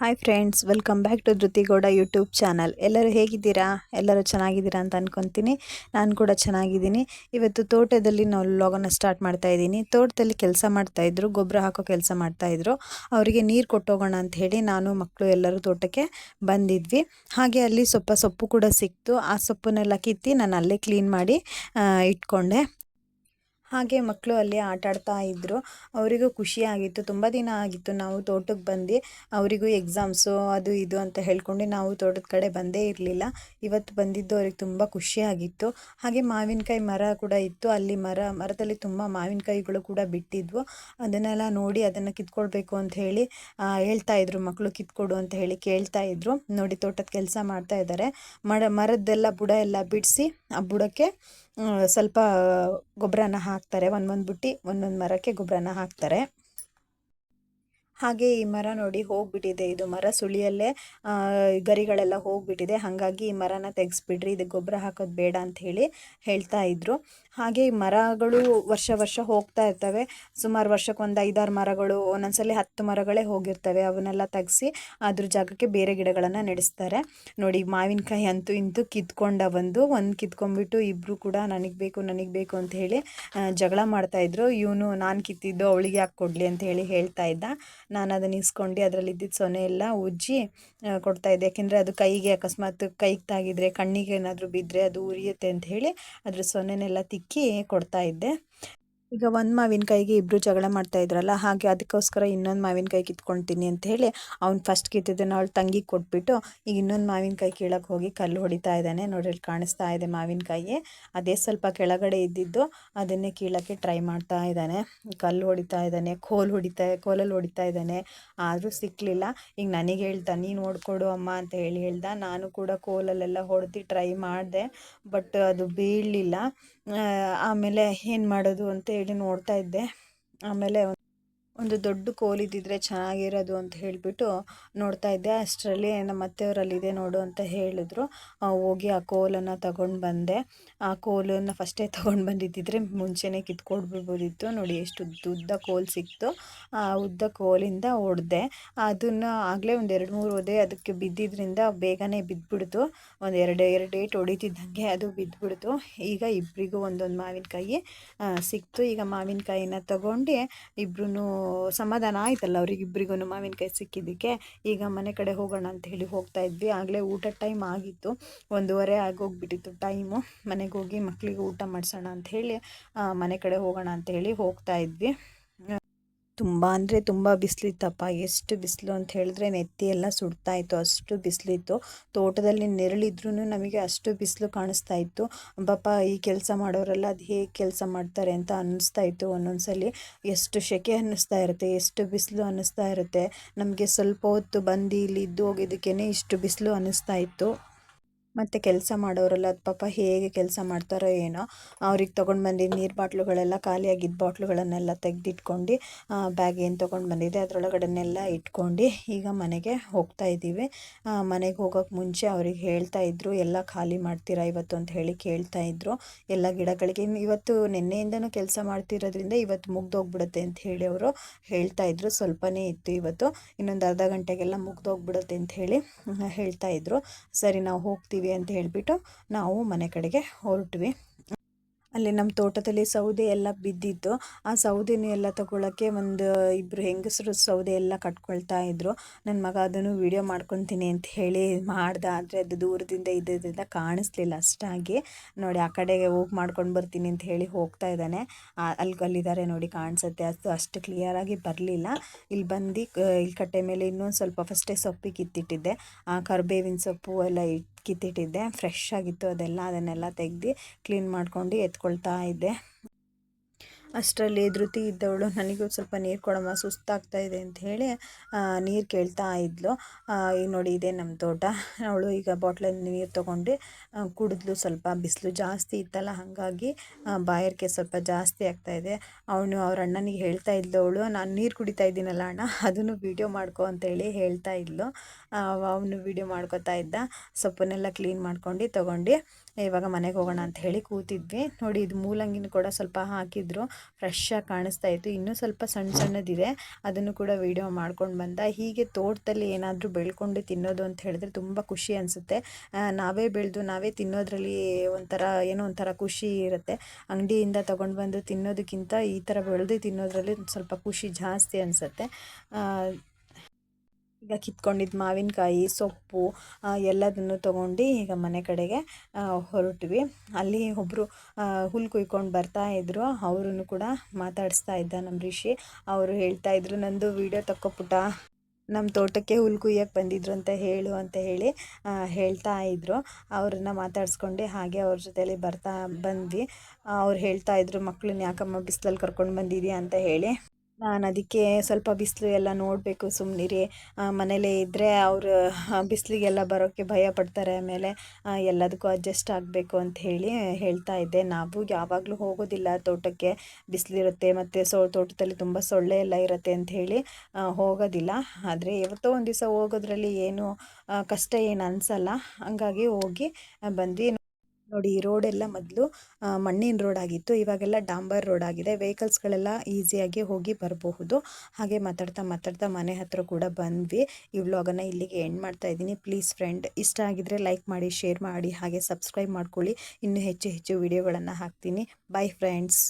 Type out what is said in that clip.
Hi friends welcome back to Dhrithigowda YouTube channel ಎಲ್ಲರೂ ಹೇಗಿದ್ದೀರಾ? ಎಲ್ಲರೂ ಚೆನ್ನಾಗಿದ್ದೀರಾ ಅಂತ ಅನ್ಕೊತೀನಿ. ನಾನು ಕೂಡ ಚೆನ್ನಾಗಿದ್ದೀನಿ. ಇವತ್ತು ತೋಟದಲ್ಲಿ ನಾವು ಲಾಗನ್ನು ಸ್ಟಾರ್ಟ್ ಮಾಡ್ತಾ ಇದ್ದೀನಿ. ತೋಟದಲ್ಲಿ ಕೆಲಸ ಮಾಡ್ತಾಯಿದ್ರು ಗೊಬ್ಬರ ಹಾಕೋ ಕೆಲಸ ಮಾಡ್ತಾಯಿದ್ರು ಅವರಿಗೆ ನೀರು ಕೊಟ್ಟೋಗೋಣ ಅಂತ ಹೇಳಿ ನಾನು ಮಕ್ಕಳು ಎಲ್ಲರೂ ತೋಟಕ್ಕೆ ಬಂದಿದ್ವಿ. ಹಾಗೆ ಅಲ್ಲಿ ಸ್ವಲ್ಪ ಸೊಪ್ಪು ಕೂಡ ಸಿಕ್ತು. ಆ ಸೊಪ್ಪನ್ನೆಲ್ಲ ಕಿತ್ತಿ ನಾನು ಅಲ್ಲೇ ಕ್ಲೀನ್ ಮಾಡಿ ಇಟ್ಕೊಂಡೆ. ಹಾಗೆ ಮಕ್ಕಳು ಅಲ್ಲಿ ಆಟ ಆಡ್ತಾ ಇದ್ದರು ಅವರಿಗೂ ಖುಷಿಯಾಗಿತ್ತು ತುಂಬ ದಿನ ಆಗಿತ್ತು ನಾವು ತೋಟಕ್ಕೆ ಬಂದು. ಅವರಿಗೂ ಎಕ್ಸಾಮ್ಸು ಅದು ಇದು ಅಂತ ಹೇಳ್ಕೊಂಡು ನಾವು ತೋಟದ ಕಡೆ ಬಂದೇ ಇರಲಿಲ್ಲ. ಇವತ್ತು ಬಂದಿದ್ದು ಅವ್ರಿಗೆ ತುಂಬ ಖುಷಿಯಾಗಿತ್ತು ಹಾಗೆ ಮಾವಿನಕಾಯಿ ಮರ ಕೂಡ ಇತ್ತು. ಅಲ್ಲಿ ಮರ, ಮರದಲ್ಲಿ ತುಂಬ ಮಾವಿನಕಾಯಿಗಳು ಕೂಡ ಬಿಟ್ಟಿದ್ವು. ಅದನ್ನೆಲ್ಲ ನೋಡಿ ಅದನ್ನು ಕಿತ್ಕೊಳ್ಬೇಕು ಅಂತ ಹೇಳಿ ಹೇಳ್ತಾ ಇದ್ರು. ಮಕ್ಕಳು ಕಿತ್ಕೊಡು ಅಂತ ಹೇಳಿ ಕೇಳ್ತಾ ಇದ್ರು. ನೋಡಿ ತೋಟದ ಕೆಲಸ ಮಾಡ್ತಾ ಇದ್ದಾರೆ ಮರ, ಮರದ್ದೆಲ್ಲ ಬುಡ ಎಲ್ಲ ಬಿಡಿಸಿ, ಆ ಬುಡಕ್ಕೆ ಸ್ವಲ್ಪ ಗೊಬ್ಬರನ ಹಾಕ್ತಾರೆ. ಒಂದೊಂದು ಬುಟ್ಟಿ ಒಂದೊಂದು ಮರಕ್ಕೆ ಗೊಬ್ಬರನ ಹಾಕ್ತಾರೆ. ಹಾಗೆ ಈ ಮರ ನೋಡಿ ಹೋಗ್ಬಿಟ್ಟಿದೆ. ಇದು ಮರ ಸುಳಿಯಲ್ಲೇ ಗರಿಗಳೆಲ್ಲ ಹೋಗ್ಬಿಟ್ಟಿದೆ. ಹಾಗಾಗಿ ಈ ಮರನ ತೆಗೆಸ್ಬಿಡ್ರಿ. ಇದಕ್ಕೆ ಗೊಬ್ಬರ ಹಾಕೋದು ಬೇಡ ಅಂತ ಹೇಳಿ ಹೇಳ್ತಾ ಇದ್ರು. ಹಾಗೆ ಮರಗಳು ವರ್ಷ ವರ್ಷ ಹೋಗ್ತಾ ಇರ್ತವೆ. ಸುಮಾರು ವರ್ಷಕ್ಕೆ ಒಂದು ಐದಾರು ಮರಗಳು, ಒಂದೊಂದ್ಸಲಿ ಹತ್ತು ಮರಗಳೇ ಹೋಗಿರ್ತವೆ. ಅವನ್ನೆಲ್ಲ ತೆಗೆಸಿ ಅದ್ರ ಜಾಗಕ್ಕೆ ಬೇರೆ ಗಿಡಗಳನ್ನು ನೆಡೆಸ್ತಾರೆ. ನೋಡಿ, ಮಾವಿನಕಾಯಿ ಅಂತೂ ಇಂತೂ ಕಿತ್ಕೊಂಡ ಬಂದು ಒಂದು ಕಿತ್ಕೊಂಡ್ಬಿಟ್ಟು ಇಬ್ಬರು ಕೂಡ ನನಗೆ ಬೇಕು ನನಗೆ ಬೇಕು ಅಂತ ಹೇಳಿ ಜಗಳ ಮಾಡ್ತಾಯಿದ್ರು ಇವನು ನಾನು ಕಿತ್ತಿದ್ದು ಅವಳಿಗೆ ಯಾಕೆ ಕೊಡಲಿ ಅಂತ ಹೇಳಿ ಹೇಳ್ತಾ ಇದ್ದ. ನಾನು ಅದನ್ನು ಇಸ್ಕೊಂಡು ಅದರಲ್ಲಿ ಇದ್ದಿದ್ದ ಸೊನೆ ಎಲ್ಲ ಉಜ್ಜಿ ಕೊಡ್ತಾ ಇದ್ದೆ. ಯಾಕೆಂದರೆ ಅದು ಕೈಗೆ ಅಕಸ್ಮಾತ್ ಕೈಗೆ ತಾಗಿದ್ರೆ, ಕಣ್ಣಿಗೆ ಏನಾದರೂ ಬಿದ್ದರೆ ಅದು ಉರಿಯುತ್ತೆ ಅಂತ ಹೇಳಿ ಅದ್ರ ಸೊನೆನೆಲ್ಲ ತಿಕ್ಕಿ ಕೊಡ್ತಾ ಇದ್ದೆ. ಈಗ ಒಂದು ಮಾವಿನಕಾಯಿಗೆ ಇಬ್ಬರು ಜಗಳ ಮಾಡ್ತಾ ಇದ್ರಲ್ಲ, ಹಾಗೆ ಅದಕ್ಕೋಸ್ಕರ ಇನ್ನೊಂದು ಮಾವಿನಕಾಯಿ ಕಿತ್ಕೊಳ್ತೀನಿ ಅಂತ ಹೇಳಿ ಅವ್ನು ಫಸ್ಟ್ ಕಿತ್ತಿದ್ದನ್ನು ಅವಳು ತಂಗಿಗೆ ಕೊಟ್ಬಿಟ್ಟು ಈಗ ಇನ್ನೊಂದು ಮಾವಿನಕಾಯಿ ಕೀಳಕ್ಕೆ ಹೋಗಿ ಕಲ್ಲು ಹೊಡಿತಾ ಇದ್ದಾನೆ. ನೋಡಿ ಕಾಣಿಸ್ತಾ ಇದೆ ಮಾವಿನಕಾಯಿ ಅದೇ ಸ್ವಲ್ಪ ಕೆಳಗಡೆ ಇದ್ದಿದ್ದು ಅದನ್ನೇ ಕೀಳಕ್ಕೆ ಟ್ರೈ ಮಾಡ್ತಾ ಇದ್ದಾನೆ. ಕಲ್ಲು ಹೊಡಿತಾ ಇದ್ದಾನೆ, ಕೋಲ್ ಹೊಡಿತಾ ಕೋಲಲ್ಲಿ ಹೊಡಿತಾ ಇದ್ದಾನೆ. ಆದರೂ ಸಿಕ್ಕಲಿಲ್ಲ ಈಗ ನನಗೆ ಹೇಳ್ತಾ, ನೀನು ಹೊಡ್ಕೊಡು ಅಮ್ಮ ಅಂತ ಹೇಳಿ ಹೇಳ್ದ. ನಾನು ಕೂಡ ಕೋಲಲ್ಲೆಲ್ಲ ಹೊಡೆದು ಟ್ರೈ ಮಾಡಿದೆ, ಬಟ್ ಅದು ಬೀಳಲಿಲ್ಲ. ಆಮೇಲೆ ಏನು ಮಾಡೋದು ಅಂತ ಹೇಳಿ ನೋಡ್ತಾ ಇದ್ದೆ. ಆಮೇಲೆ ಒಂದು ದೊಡ್ಡ ಕೋಲ್ ಇದ್ದಿದ್ರೆ ಚೆನ್ನಾಗಿರೋದು ಅಂತ ಹೇಳಿಬಿಟ್ಟು ನೋಡ್ತಾ ಇದ್ದೆ. ಅಷ್ಟರಲ್ಲಿ ನಮ್ಮ ಅತ್ತೆಯವರಲ್ಲಿದೆ ನೋಡು ಅಂತ ಹೇಳಿದ್ರು. ಹೋಗಿ ಆ ಕೋಲನ್ನು ತಗೊಂಡು ಬಂದೆ. ಆ ಕೋಲನ್ನು ಫಸ್ಟೇ ತೊಗೊಂಡು ಬಂದಿದ್ದಿದ್ರೆ ಮುಂಚೆನೇ ಕಿತ್ಕೊಡ್ಬಿಡ್ಬೋದಿತ್ತು. ನೋಡಿ ಎಷ್ಟು ಉದ್ದ ಉದ್ದ ಕೋಲ್ ಸಿಕ್ತು. ಆ ಉದ್ದ ಕೋಲಿಂದ ಹೊಡೆದೆ ಅದನ್ನು ಆಗಲೇ ಒಂದು ಎರಡು ಮೂರು ಒದೆ ಅದಕ್ಕೆ ಬಿದ್ದಿದ್ರಿಂದ ಬೇಗನೆ ಬಿದ್ದುಬಿಡ್ತು ಒಂದು ಎರಡು ಎರಡು ಏಟು ಹೊಡಿತಿದ್ದಂಗೆ ಅದು ಬಿದ್ದುಬಿಡ್ತು ಈಗ ಇಬ್ಬರಿಗೂ ಒಂದೊಂದು ಮಾವಿನಕಾಯಿ ಸಿಕ್ತು. ಈಗ ಮಾವಿನಕಾಯಿನ ತಗೊಂಡು ಇಬ್ರು ಸಮಾಧಾನ ಆಯ್ತಲ್ಲ ಅವ್ರಿಗೆ ಇಬ್ಬರಿಗೂ ಮಾವಿನಕಾಯಿ ಸಿಕ್ಕಿದ್ದಕ್ಕೆ? ಈಗ ಮನೆ ಕಡೆ ಹೋಗೋಣ ಅಂತ ಹೇಳಿ ಹೋಗ್ತಾ ಇದ್ವಿ. ಆಗಲೇ ಊಟ ಟೈಮ್ ಆಗಿತ್ತು. ಒಂದೂವರೆ ಆಗೋಗ್ಬಿಟ್ಟಿತ್ತು ಟೈಮು ಮನೆಗೆ ಹೋಗಿ ಮಕ್ಕಳಿಗೆ ಊಟ ಮಾಡಿಸೋಣ ಅಂತ ಹೇಳಿ ಮನೆ ಕಡೆ ಹೋಗೋಣ ಅಂತ ಹೇಳಿ ಹೋಗ್ತಾ ಇದ್ವಿ. ತುಂಬ ಅಂದರೆ ತುಂಬ ಬಿಸಿಲಿತ್ತಪ್ಪ. ಎಷ್ಟು ಬಿಸಿಲು ಅಂತ ಹೇಳಿದ್ರೆ ನೆತ್ತಿ ಎಲ್ಲ ಸುಡ್ತಾ ಇತ್ತು ಅಷ್ಟು ಬಿಸಿಲಿತ್ತು. ತೋಟದಲ್ಲಿ ನೆರಳಿದ್ರೂ ನಮಗೆ ಅಷ್ಟು ಬಿಸಿಲು ಕಾಣಿಸ್ತಾ ಇತ್ತು ಪಾಪ ಈ ಕೆಲಸ ಮಾಡೋರೆಲ್ಲ ಅದು ಹೇಗೆ ಕೆಲಸ ಮಾಡ್ತಾರೆ ಅಂತ ಅನ್ನಿಸ್ತಾ ಇತ್ತು ಒಂದೊಂದ್ಸಲಿ. ಎಷ್ಟು ಸೆಕೆ ಅನ್ನಿಸ್ತಾ ಇರುತ್ತೆ ಎಷ್ಟು ಬಿಸಿಲು ಅನ್ನಿಸ್ತಾ ಇರುತ್ತೆ ನಮಗೆ ಸ್ವಲ್ಪ ಹೊತ್ತು ಬಂದು ಇಲ್ಲಿ ಇದ್ದು ಹೋಗಿದ್ದಕ್ಕೇ ಇಷ್ಟು ಬಿಸಿಲು ಅನ್ನಿಸ್ತಾ ಇತ್ತು ಮತ್ತು ಕೆಲಸ ಮಾಡೋರೆಲ್ಲ ಅದು ಪಾಪ ಹೇಗೆ ಕೆಲಸ ಮಾಡ್ತಾರೋ ಏನೋ, ಅವ್ರಿಗೆ ತೊಗೊಂಡು ಬಂದಿದ್ದು ನೀರು ಬಾಟ್ಲುಗಳೆಲ್ಲ ಖಾಲಿಯಾಗಿದ್ದ ಬಾಟ್ಲುಗಳನ್ನೆಲ್ಲ ತೆಗೆದಿಟ್ಕೊಂಡು ಬ್ಯಾಗ್ ಏನು ತೊಗೊಂಡು ಬಂದಿದೆ ಅದರೊಳಗಡೆನೆಲ್ಲ ಇಟ್ಕೊಂಡು ಈಗ ಮನೆಗೆ ಹೋಗ್ತಾ ಇದ್ದೀವಿ. ಮನೆಗೆ ಹೋಗೋಕ್ಕೆ ಮುಂಚೆ ಅವ್ರಿಗೆ ಹೇಳ್ತಾ ಇದ್ರು, ಎಲ್ಲ ಖಾಲಿ ಮಾಡ್ತೀರಾ ಇವತ್ತು? ಅಂತ ಹೇಳಿ ಕೇಳ್ತಾ ಇದ್ರು. ಎಲ್ಲ ಗಿಡಗಳಿಗೆ ಇವತ್ತು ನಿನ್ನೆಯಿಂದನೂ ಕೆಲಸ ಮಾಡ್ತಿರೋದ್ರಿಂದ ಇವತ್ತು ಮುಗ್ದೋಗ್ಬಿಡುತ್ತೆ ಅಂತ ಹೇಳಿ ಅವರು ಹೇಳ್ತಾ ಇದ್ರು. ಸ್ವಲ್ಪನೇ ಇತ್ತು ಇವತ್ತು. ಇನ್ನೊಂದು ಅರ್ಧ ಗಂಟೆಗೆಲ್ಲ ಮುಗ್ದೋಗ್ಬಿಡುತ್ತೆ ಅಂತ ಹೇಳಿ ಹೇಳ್ತಾ ಇದ್ರು. ಸರಿ, ನಾವು ಹೋಗ್ತೀವಿ. ಅಂತ ಹೇಳಿಬಿಟ್ಟು ನಾವು ಮನೆ ಕಡೆಗೆ ಹೊರಟ್ವಿ. ಅಲ್ಲಿ ನಮ್ಮ ತೋಟದಲ್ಲಿ ಸೌದೆ ಎಲ್ಲ ಬಿದ್ದಿತ್ತು. ಆ ಸೌದೆನೂ ಎಲ್ಲ ತಗೊಳ್ಳೋಕ್ಕೆ ಒಂದು ಇಬ್ಬರು ಹೆಂಗಸರು ಸೌದೆ ಎಲ್ಲ ಕಟ್ಕೊಳ್ತಾ ಇದ್ದರು ನನ್ನ ಮಗ ಅದನ್ನು ವಿಡಿಯೋ ಮಾಡ್ಕೊತೀನಿ ಅಂತ ಹೇಳಿ ಮಾಡ್ದೆ. ಆದರೆ ಅದು ದೂರದಿಂದ ಇದ್ದಿದ್ದರಿಂದ ಕಾಣಿಸ್ಲಿಲ್ಲ ಅಷ್ಟಾಗಿ. ನೋಡಿ, ಆ ಕಡೆಗೆ ಹೋಗಿ ಮಾಡ್ಕೊಂಡು ಬರ್ತೀನಿ ಅಂತ ಹೇಳಿ ಹೋಗ್ತಾ ಇದ್ದಾನೆ. ಅಲ್ಲಿ, ಅಲ್ಲಿದ್ದಾರೆ ನೋಡಿ ಕಾಣಿಸುತ್ತೆ. ಅದು ಅಷ್ಟು ಕ್ಲಿಯರಾಗಿ ಬರಲಿಲ್ಲ. ಇಲ್ಲಿ ಬಂದು, ಇಲ್ಲಿ ಕಟ್ಟೆ ಮೇಲೆ ಇನ್ನೊಂದು ಸ್ವಲ್ಪ ಫಸ್ಟೇ ಸೊಪ್ಪಿಗೆ ಕಿತ್ತಿಟ್ಟಿದ್ದೆ. ಆ ಕರ್ಬೇವಿನ ಸೊಪ್ಪು ಎಲ್ಲ ಇಟ್ಟು ಕಿತ್ತಿಟ್ಟಿದ್ದೆ ಫ್ರೆಶ್ ಆಗಿತ್ತು ಅದೆಲ್ಲ ಅದನ್ನೆಲ್ಲ ತೆಗ್ದು ಕ್ಲೀನ್ ಮಾಡ್ಕೊಂಡು ಎತ್ಕೊಳ್ತಾ ಇದ್ದೆ. ಅಷ್ಟರಲ್ಲಿ ಧೃತಿ ಇದ್ದವಳು, ನನಗೂ ಸ್ವಲ್ಪ ನೀರು ಕೊಡಮ್ಮ, ಸುಸ್ತಾಗ್ತಾ ಇದೆ ಅಂತ ಹೇಳಿ ನೀರು ಕೇಳ್ತಾ ಇದ್ಲು. ಈಗ ನೋಡಿ ಇದೆ ನಮ್ಮ ತೋಟ. ಅವಳು ಈಗ ಬಾಟ್ಲಲ್ಲಿ ನೀರು ತೊಗೊಂಡು ಕುಡಿದ್ಲು ಸ್ವಲ್ಪ, ಬಿಸಿಲು ಜಾಸ್ತಿ ಇತ್ತಲ್ಲ, ಹಾಗಾಗಿ ಬಾಯಾರಿಕೆ ಸ್ವಲ್ಪ ಜಾಸ್ತಿ ಆಗ್ತಾ ಇದೆ. ಅವನು ಅವ್ರ ಅಣ್ಣನಿಗೆ ಹೇಳ್ತಾ ಇದ್ಲು ಅವಳು, ನಾನು ನೀರು ಕುಡಿತಾ ಇದ್ದೀನಲ್ಲ ಅಣ್ಣ, ಅದನ್ನು ವೀಡಿಯೋ ಮಾಡ್ಕೊ ಅಂತೇಳಿ ಹೇಳ್ತಾ ಇದ್ಲು. ಅವನು ವೀಡಿಯೋ ಮಾಡ್ಕೋತಾ ಇದ್ದ. ಸೊಪ್ಪನ್ನೆಲ್ಲ ಕ್ಲೀನ್ ಮಾಡ್ಕೊಂಡು ತೊಗೊಂಡು ಇವಾಗ ಮನೆಗೆ ಹೋಗೋಣ ಅಂತ ಹೇಳಿ ಕೂತಿದ್ವಿ. ನೋಡಿ, ಇದು ಮೂಲಂಗಿನ ಕೂಡ ಸ್ವಲ್ಪ ಹಾಕಿದ್ರು. ಫ್ರೆಶ್ ಆಗಿ ಕಾಣಿಸ್ತಾ ಇತ್ತು. ಇನ್ನೂ ಸ್ವಲ್ಪ ಸಣ್ಣ ಸಣ್ಣದಿದೆ. ಅದನ್ನು ಕೂಡ ವೀಡಿಯೋ ಮಾಡ್ಕೊಂಡು ಬಂದ. ಹೀಗೆ ತೋಟದಲ್ಲಿ ಏನಾದರೂ ಬೆಳ್ಕೊಂಡು ತಿನ್ನೋದು ಅಂತ ಹೇಳಿದ್ರೆ ತುಂಬ ಖುಷಿ ಅನಿಸುತ್ತೆ. ನಾವೇ ಬೆಳೆದು ನಾವೇ ತಿನ್ನೋದ್ರಲ್ಲಿ ಒಂಥರ ಏನೋ ಒಂಥರ ಖುಷಿ ಇರುತ್ತೆ. ಅಂಗಡಿಯಿಂದ ತೊಗೊಂಡು ಬಂದು ತಿನ್ನೋದಕ್ಕಿಂತ ಈ ಥರ ಬೆಳೆದು ತಿನ್ನೋದ್ರಲ್ಲಿ ಸ್ವಲ್ಪ ಖುಷಿ ಜಾಸ್ತಿ ಅನಿಸುತ್ತೆ. ಈಗ ಕಿತ್ಕೊಂಡಿದ್ದು ಮಾವಿನಕಾಯಿ, ಸೊಪ್ಪು ಎಲ್ಲದನ್ನು ತೊಗೊಂಡು ಈಗ ಮನೆ ಕಡೆಗೆ ಹೊರಟ್ವಿ. ಅಲ್ಲಿ ಒಬ್ಬರು ಹುಲ್ಲು ಕುಯ್ಕೊಂಡು ಬರ್ತಾ ಇದ್ರು. ಅವರನ್ನು ಕೂಡ ಮಾತಾಡಿಸ್ತಾ ಇದ್ದ ನಮ್ಮ ರಿಷಿ. ಅವರು ಹೇಳ್ತಾ ಇದ್ರು, ನಂದು ವೀಡಿಯೋ ತಕ್ಕೊಪುಟ. ನಮ್ಮ ತೋಟಕ್ಕೆ ಹುಲ್ ಕುಯ್ಯಕ್ಕೆ ಬಂದಿದ್ರು ಅಂತ ಹೇಳು ಅಂತ ಹೇಳಿ ಹೇಳ್ತಾ ಇದ್ರು. ಅವ್ರನ್ನ ಮಾತಾಡಿಸ್ಕೊಂಡು ಹಾಗೆ ಅವ್ರ ಜೊತೆಯಲ್ಲಿ ಬರ್ತಾ ಬಂದ್ವಿ. ಅವ್ರು ಹೇಳ್ತಾ ಇದ್ರು ಮಕ್ಕಳನ್ನ ಯಾಕಮ್ಮ ಬಿಸಿಲಲ್ಲಿ ಕರ್ಕೊಂಡು ಬಂದಿದ್ಯಾ? ಅಂತ ಹೇಳಿ. ನಾನು ಅದಕ್ಕೆ ಸ್ವಲ್ಪ ಬಿಸಿಲು ಎಲ್ಲ ನೋಡಬೇಕು ಸುಮ್ಮನಿರಿ ಮನೇಲೇ ಇದ್ದರೆ ಅವರು ಬಿಸಿಲಿಗೆಲ್ಲ ಬರೋಕ್ಕೆ ಭಯ ಪಡ್ತಾರೆ. ಆಮೇಲೆ ಎಲ್ಲದಕ್ಕೂ ಅಡ್ಜಸ್ಟ್ ಆಗಬೇಕು ಅಂತ ಹೇಳಿ ಹೇಳ್ತಾ ಇದ್ದೆ. ನಾವು ಯಾವಾಗಲೂ ಹೋಗೋದಿಲ್ಲ ತೋಟಕ್ಕೆ. ಬಿಸಿಲಿರುತ್ತೆ ಮತ್ತು ಸೊ, ತೋಟದಲ್ಲಿ ತುಂಬ ಸೊಳ್ಳೆ ಎಲ್ಲ ಇರುತ್ತೆ ಅಂತ ಹೇಳಿ ಹೋಗೋದಿಲ್ಲ. ಆದರೆ ಇವತ್ತೋ ಒಂದು ದಿವಸ ಹೋಗೋದ್ರಲ್ಲಿ ಏನು ಕಷ್ಟ ಏನು ಅನಿಸಲ್ಲ. ಹಂಗಾಗಿ ಹೋಗಿ ಬಂದ್ವಿ ನೋಡಿ, ಈ ರೋಡೆಲ್ಲ ಮೊದಲು ಮಣ್ಣಿನ ರೋಡ್ ಆಗಿತ್ತು. ಇವಾಗೆಲ್ಲ ಡಾಂಬರ್ ರೋಡ್ ಆಗಿದೆ. ವೆಹಿಕಲ್ಸ್ಗಳೆಲ್ಲ ಈಸಿಯಾಗಿ ಹೋಗಿ ಬರಬಹುದು. ಹಾಗೆ ಮಾತಾಡ್ತಾ ಮಾತಾಡ್ತಾ ಮನೆ ಹತ್ರ ಕೂಡ ಬಂದ್ವಿ. ಈ ವ್ಲಾಗನ್ನು ಇಲ್ಲಿಗೆ ಎಂಡ್ ಮಾಡ್ತಾ ಇದ್ದೀನಿ. ಪ್ಲೀಸ್ ಫ್ರೆಂಡ್ ಇಷ್ಟ ಆಗಿದ್ರೆ ಲೈಕ್ ಮಾಡಿ ಶೇರ್ ಮಾಡಿ, ಹಾಗೆ ಸಬ್ಸ್ಕ್ರೈಬ್ ಮಾಡ್ಕೊಳ್ಳಿ. ಇನ್ನೂ ಹೆಚ್ಚು ಹೆಚ್ಚು ವಿಡಿಯೋಗಳನ್ನು ಹಾಕ್ತೀನಿ. By friends